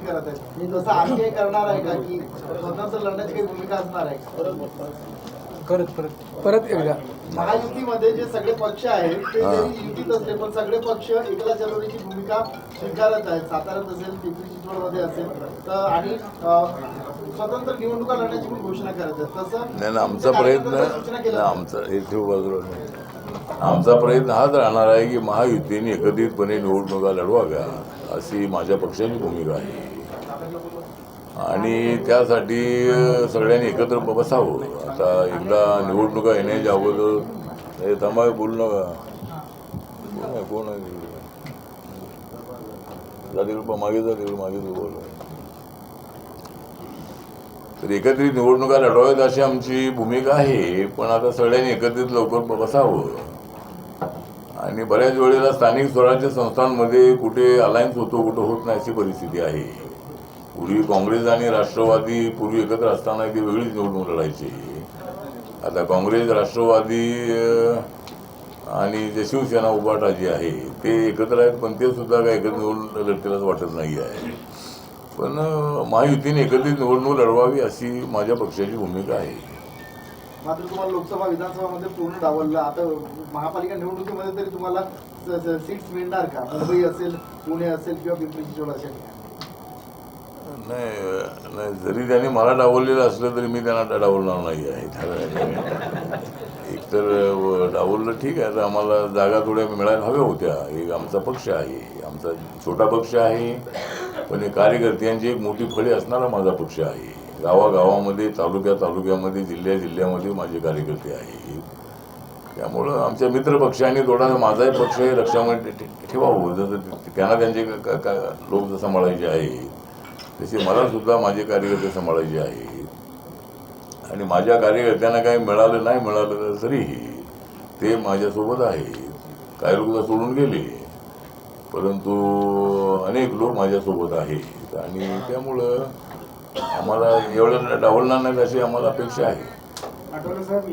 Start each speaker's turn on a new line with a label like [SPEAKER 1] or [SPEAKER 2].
[SPEAKER 1] करत आहेत. तसं आणखी काही करणार आहे का की स्वतंत्र लढण्याची काही भूमिका असणार आहे?
[SPEAKER 2] परत परत. परत एकदा.
[SPEAKER 1] महायुतीमध्ये जे सगळे पक्ष आहेत ते. जरी युतीत असले पण सगळे पक्ष एकला चळवळीची भूमिका स्वीकारत आहेत. साताऱ्यात असेल पिंपरी चिंचवडमध्ये असेल तर आणि स्वतंत्र निवडणुका लढण्याची पण घोषणा करत आहेत. तसं
[SPEAKER 3] आमचा प्रयत्न आमचा हे बाजूला आमचा प्रयत्न हाच राहणार आहे की महायुतीने एकत्रितपणे निवडणुका लढवाव्या अशी माझ्या पक्षाची भूमिका आहे. आणि त्यासाठी सगळ्यांनी एकत्र बसावं. आता एकदा निवडणुका येण्याच्या अगोदर हे थांबा बोलू नका. कोण आहे कोण आहे? जा मागे जा तिकडं मागे जा बोल. तर एकत्रित निवडणुका लढवाव्यात अशी आमची भूमिका आहे पण आता सगळ्यांनी एकत्रित लवकर बसावं. आणि बऱ्याच वेळेला स्थानिक स्वराज्य संस्थांमध्ये कुठे अलायन्स होतो कुठं होत नाही अशी परिस्थिती आहे. पूर्वी काँग्रेस आणि राष्ट्रवादी पूर्वी एकत्र असताना ती वेगळीच निवडणूक लढायची. आता काँग्रेस राष्ट्रवादी आणि जे शिवसेना उभाटा जी आहे. ते एकत्र आहेत पण ते सुद्धा काय एकत्र निवडणूक लढतेलाच वाटत नाही आहे पण महायुतीने एकत्रित निवडणूक लढवावी अशी माझ्या पक्षाची भूमिका आहे.
[SPEAKER 1] मात्र तुम्हाला लोकसभा विधानसभामध्ये पूर्ण डावललं. आता महापालिका निवडणुकीमध्ये तरी तुम्हाला सीट्स मिळणार का? मुंबई असेल पुणे असेल किंवा पिंपरी चिंचवड असेल.
[SPEAKER 3] नाही नाही जरी त्यांनी मला डावललेलं असलं तरी मी त्यांना डावलणार नाही आहे. एकतर अं, डावललं ठीक आहे. तर आम्हाला जागा थोड्या मिळायला हव्या होत्या. एक आमचा पक्ष आहे. आमचा छोटा पक्ष आहे. पण हे कार्यकर्त्यांची एक मोठी फळी असणारा माझा पक्ष आहे. गावागावामध्ये तालुक्या तालुक्यामध्ये जिल्ह्या जिल्ह्यामध्ये माझे कार्यकर्ते आहेत त्यामुळं आमच्या मित्रपक्षाने थोडा माझाही पक्ष हे लक्षामध्ये ठेवावं. जसं त्यांना त्यांचे का क- लोक सांभाळायचे आहेत तसे मला सुद्धा माझे कार्यकर्ते सांभाळायचे आहेत. आणि माझ्या कार्यकर्त्यांना काही मिळालं नाही मिळालं तरीही ते माझ्यासोबत आहेत. काही लोक सोडून गेले. परंतु अनेक लोक माझ्यासोबत आहेत. आणि त्यामुळं आम्हाला एवढं डावलणार नाही अशी आम्हाला अपेक्षा आहे.